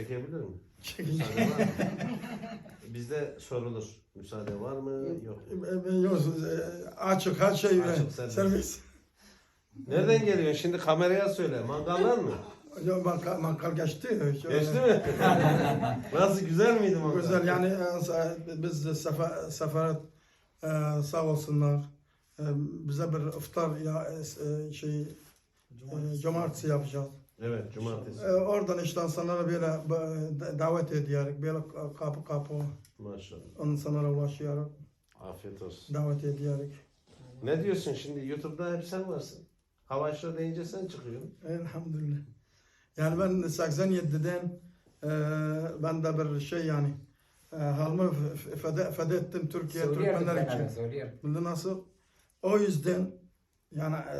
Çekebilir mi? Müsaade var mı? Bizde sorulur. Müsaade var mı? Yok. E, Yok, açık her şey Açık, serbest. serbest. Nereden geliyorsun? Şimdi kameraya söyle. Mangallar mı? Yok mankal, mankal geçti. Şöyle. Geçti mi? Nasıl güzel miydi mangal? Güzel yani e, biz de sefer, seferat e, sağ olsunlar. E, bize bir iftar ya e, şey e, cumartesi yapacağız. Evet, cumartesi. E, oradan işte insanlara böyle e, davet ediyoruz. Böyle kapı kapı Maşallah. insanlara ulaşıyoruz. Afiyet olsun. Davet ediyoruz. Ne diyorsun şimdi? YouTube'da hep sen varsın. Havaşla deyince sen çıkıyorsun. Elhamdülillah. Yani ben 87'den e, ben de bir şey yani e, halımı feda, feda ettim Türkiye Türkmenler için. Bildin nasıl? O yüzden yani e,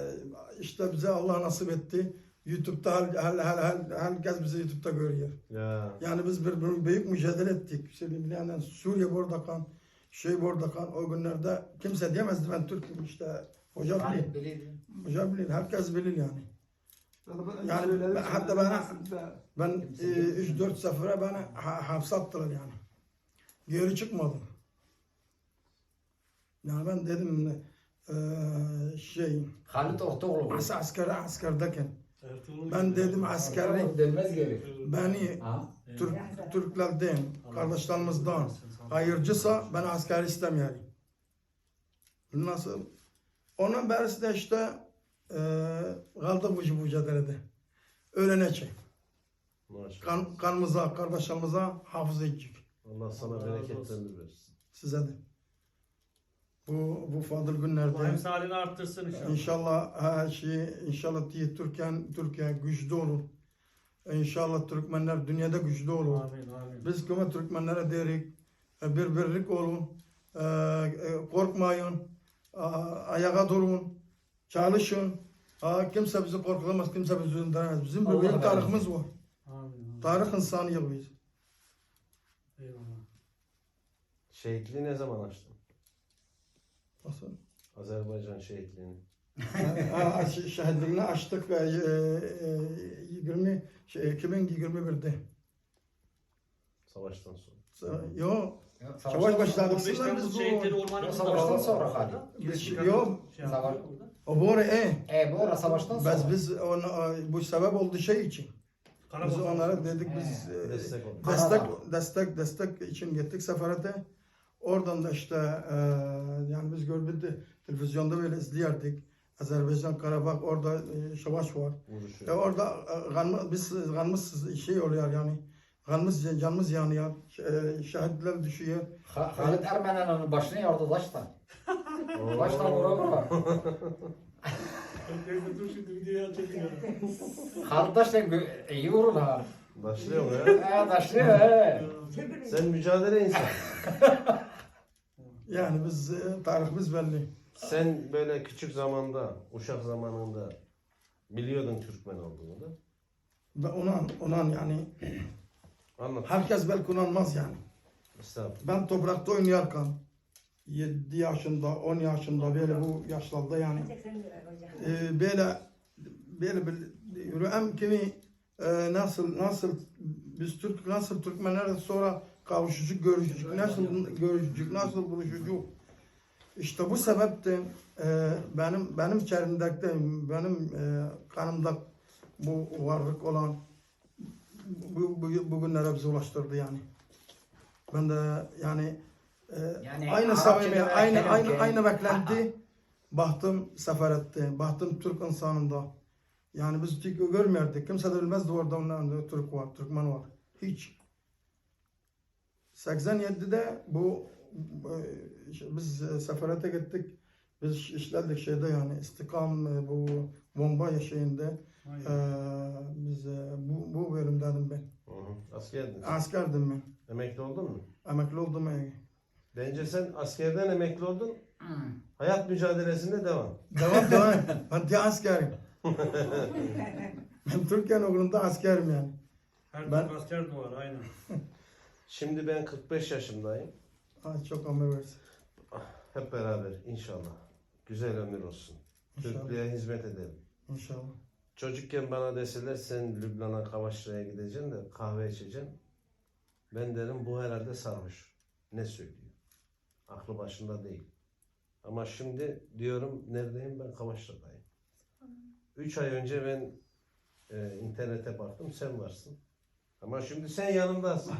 işte bize Allah nasip etti. YouTube'da her, her, her, her, herkes bizi YouTube'da görüyor. Ya. Yani biz bir, bir büyük mücadele ettik. Şey, yani Suriye burada kan, şey burada kan. O günlerde kimse diyemezdi ben Türk'üm işte. Hoca bilir. Galip Bilirdi. Hoca bilir. Herkes bilir yani. Yani ben- hatta ben- Ben Kimse e, diyemez. 3-4 sefere beni ha, hapse attılar yani. Geri çıkmadım. Yani ben dedim e, şey Halit Ortaoğlu. as asker askerdeyken ben dedim askerlik Dönmez geri. beni Ha? Türk Türklerden kardeşlerimizden hayırcısa ben asker istemiyorum. Nasıl? Onun berisi de işte e, kaldık bu mücadelede. Öğrenecek. Maşallah. Kan, kanımıza, kardeşlerimize hafız edecek. Allah sana bereketlerini versin. Size de. Bu bu fadıl günlerde emsalini arttırsın inşallah. inşallah her şey inşallah diye Türkiye Türkiye güçlü olur. İnşallah Türkmenler dünyada güçlü olur. Amin amin. Biz kuma Türkmenlere derik e, bir birlik olun. e, e, Korkmayın. Ayağa durun. Çalışın. Kimse bizi korkutamaz, kimse bizi öldüremez. Bizim bir büyük tarihimiz var. Amin. amin. Tarih insanıyız biz. Eyvallah. Şehitliği ne zaman açtın? Nasıl? Azerbaycan şehitliğini. Şehitliğini açtık e, e, 20 şey, 2021'de. Savaştan sonra. Yo, Yok, savaş başladı. 15 Sizler Temmuz biz şehitleri bu. ormanı Yok, savaştan sonra. hadi. Biz- Yok. Savaş- O bu ara e. E bu ara savaştan sonra. Biz biz onu, bu sebep oldu şey için. Biz onlara dedik biz He. e, Destek destek destek destek için gittik seferete. Oradan da işte e, yani biz gördük televizyonda böyle izliyorduk. Azerbaycan Karabağ orada e, savaş var. E, Vuruşuyor. orada e, kanımız, biz kanımız şey oluyor yani. Kanımız canımız yanıyor. E, şehitler düşüyor. Ha- Halit Ermenen'in başına yardı taştan. Taştan gö- iyi vurur ha. Başlıyor mu ya? He taşlıyor he. Sen mücadele insan. Yani biz e, tarihimiz belli. Sen böyle küçük zamanda, uşak zamanında biliyordun Türkmen olduğunu da. Ben Unan, unan yani Anlat. herkes belki unanmaz yani. Estağfurullah. Ben toprakta oynarken 7 yaşında, 10 yaşında böyle bu yaşlarda yani e, böyle böyle bir rüyam kimi e, nasıl nasıl biz Türk nasıl Türkmenler sonra kavuşucuk görüşecek nasıl görüşecek nasıl buluşacak işte bu sebepten e, benim benim içerimdeki benim e, kanımda bu varlık olan bu, bu, bugünlere bizi ulaştırdı yani. Ben de yani e, Yani aynı samimi, aynı aynı aynı beklenti baktım sefer etti. Baktım Türk insanında. Yani biz Türk görmüyorduk. Kimse de bilmezdi orada onların Türk var, Türkmen var. Hiç. 87'de bu işte biz e, seferete gittik. Biz işledik şeyde yani istikam e, bu bomba şeyinde e, biz e, bu, bu bölümdenim ben. Hı hı. Askerdin. Askerdim ben. Emekli oldun mu? Emekli oldum. e. Bence sen askerden emekli oldun. Hayat mücadelesinde devam. Devam devam. Ben de askerim. Ben Türkiye'nin okulunda askerim yani. Her Ben- asker duvar aynen. Şimdi ben 45 yaşındayım. Ay çok ömür versin. Hep beraber inşallah. Güzel ömür olsun. İnşallah. Türklüğe hizmet edelim. İnşallah. çocukken bana deseler sen Lübnan'a Kavaşra'ya gideceksin de kahve içeceksin. Ben derim bu herhalde sarhoş. Ne söylüyor? Aklı başında değil. Ama şimdi diyorum neredeyim ben Kavaşra'dayım. Üç ay önce ben e, internete baktım sen varsın. Ama şimdi sen yanımdasın.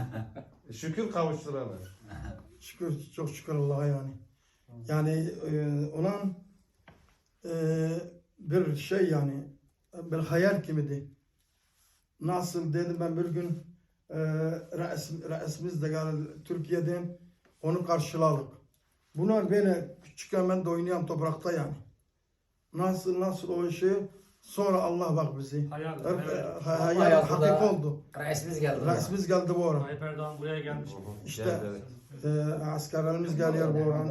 Şükür kavuşturana. Şükür, çok şükür Allah'a yani. Yani e, olan e, bir şey yani bir hayal gibiydi. Nasıl dedim ben bir gün e, reis, reisimiz de geldi Türkiye'den onu karşıladık. Bunlar böyle küçükken ben de oynayan toprakta yani. Nasıl nasıl o işi sonra Allah bak bizi. Hayal. Hayal, hayal. hayal, hayatı da- hakik oldu. Reisimiz geldi. Reisimiz geldi bu ara. Tayyip Erdoğan buraya gelmiş. İşte- Gel, evet. E, askerlerimiz geliyor bu ara.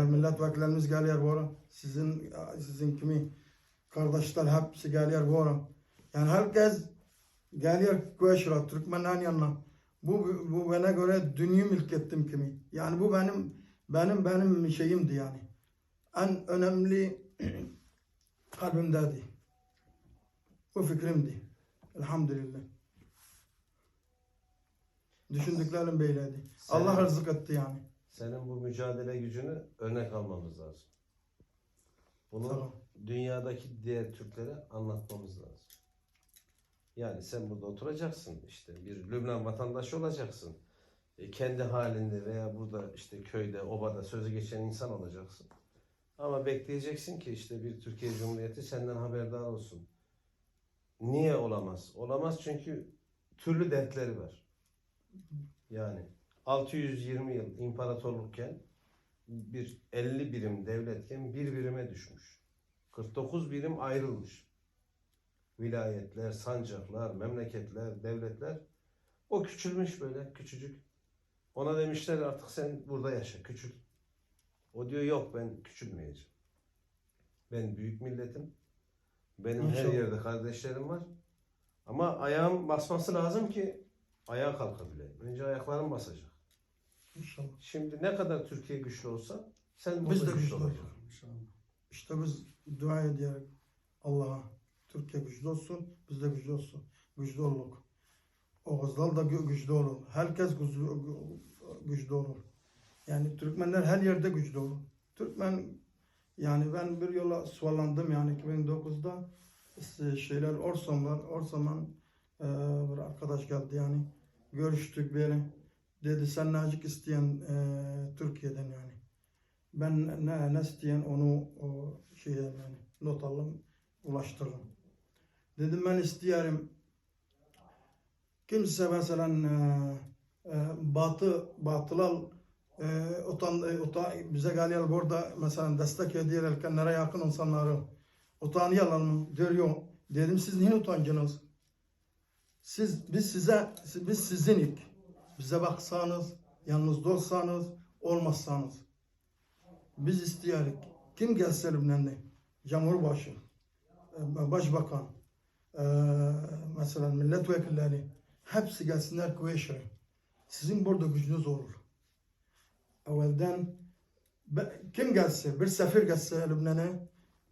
Ee, milletvekillerimiz geliyor bu ara. Sizin sizin kimi kardeşler hepsi geliyor bu ara. Yani herkes geliyor Kuveyşra, Türkmenlerin yanına. Bu, bu bana göre dünya mülk ettim kimi. Yani bu benim benim benim şeyimdi yani. En önemli kalbimdeydi. Bu fikrimdi. Elhamdülillah. Düşündüklerim böyleydi. Sen- Allah rızık etti yani. Senin bu mücadele gücünü örnek almamız lazım. Bunu Tamam. dünyadaki diğer Türklere anlatmamız lazım. Yani sen burada oturacaksın işte bir Lübnan vatandaşı olacaksın. E, kendi halinde veya burada işte köyde, obada sözü geçen insan olacaksın. Ama bekleyeceksin ki işte bir Türkiye Cumhuriyeti senden haberdar olsun. Niye olamaz? Olamaz çünkü türlü dertleri var. Yani 620 yıl imparatorlukken bir 50 birim devletken bir birime düşmüş. 49 birim ayrılmış. Vilayetler, sancaklar, memleketler, devletler. O küçülmüş böyle küçücük. Ona demişler artık sen burada yaşa küçül. O diyor yok ben küçülmeyeceğim. Ben büyük milletim. Benim her İnşallah. yerde kardeşlerim var. Ama ayağım basması lazım ki ayağa kalkabileyim. Önce ayaklarım basacak. İnşallah. Şimdi ne kadar Türkiye güçlü olsa sen Biz de güçlü olacağız. İşte biz dua ediyoruz Allah'a. Türkiye güçlü olsun, biz de güçlü olsun. Güçlü olduk. Oğuzlar da gü- güçlü olur. Herkes güçlü, gü- güçlü olur. Yani Türkmenler her yerde güçlü. Türkmen yani ben bir yola suallandım yani 2009'da işte şeyler Orsonlar, Orson'dan e, bir arkadaş geldi yani. Görüştük böyle. Dedi sen nacik isteyen e, Türkiye'den yani. Ben ne, ne isteyen onu o şeye yani not alın ulaştırırım. Dedim ben isteyerim kimse mesela e, e, batı batılar e, utan, e, utan, bize geliyor burada mesela destek ediyorlar kenara yakın insanları utanıyorlar mı yok. Dedim siz niye utancınız? Siz, biz size, biz sizinik. Bize baksanız, yanınızda olsanız, olmazsanız. Biz istiyoruz. Kim gelse Lübnan'da? Cumhurbaşı, e, Başbakan, e, mesela milletvekilleri, hepsi gelsinler Kuveyş'e. Sizin burada gücünüz olur. Evvelden kim gelse, bir sefer gelse Lübnan'a,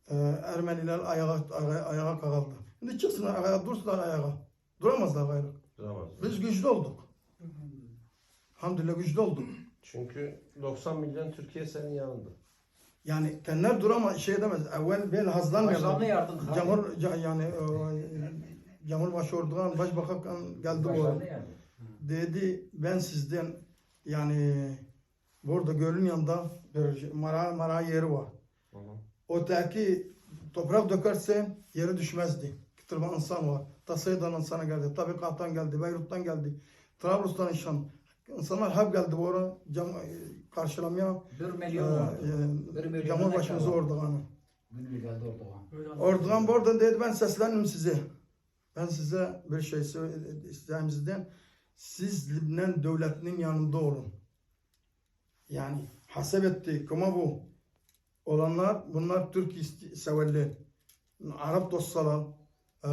e, Ermeniler ayağa, ayağa, ayağa kalktı. Şimdi çıksınlar ayağa, dursunlar ayağa. Duramazlar gayrı. Duramaz. Biz güçlü olduk. Hamdülillah güçlü olduk. Çünkü 90 milyon Türkiye senin yanında. Yani kendiler durama şey demez. Evvel bel hazlanmıyorlar. Yardım. Cumhur yani e, Cumhurbaşı Erdoğan Başbakan geldi bu dedi ben sizden yani burada gölün yanında bir mara, mara yeri var. Hı hı. O teki toprak dökerse yere düşmezdi. Kıtırma insan var. Tasayıdan insana geldi. Tabikattan geldi. Beyrut'tan geldi. Trablus'tan insan. İnsanlar hep geldi bu ara cam, karşılamaya. Bir E, milyon vardı. Bir e, milyon Cumhurbaşımız ne kadar? Erdoğan'ı. Erdoğan bu arada dedi ben seslendim size. Ben size bir şey söyle- isteyeyim sizden. Siz Lübnan devletinin yanında olun. Yani hasep etti. Ama bu olanlar bunlar Türk severler. Arap dostlar, e,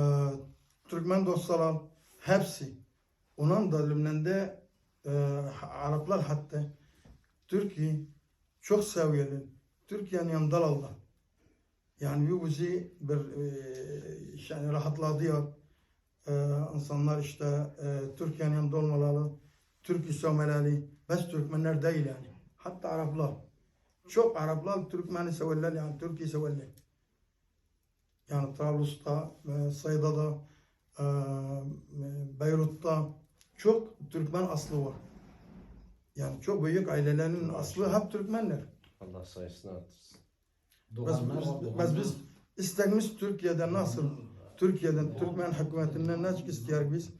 Türkmen dostlar hepsi. Onun da Lübnan'da e, Araplar hatta Türkiye çok seviyorlar. Türkiye'nin yanındalar. Yani bu bizi bir e, yani rahatlatıyor. E, insanlar işte e, Türkiye'nin yanında olmaları, Türk istemeleri, bes Türkmenler değil yani. Hatta Araplar. Çok Araplar Türkmen'i severler yani Türkiye severler. Yani Trablus'ta, e, Sayda'da, e, Beyrut'ta çok Türkmen aslı var. Yani çok büyük ailelerin aslı hep Türkmenler. Allah sayısını artırsın. Biz, Doğanlar, biz, Doğanlar. biz, biz isteğimiz Türkiye'de nasıl Türkiye'den Türkmen hükümetinden ne istiyor biz?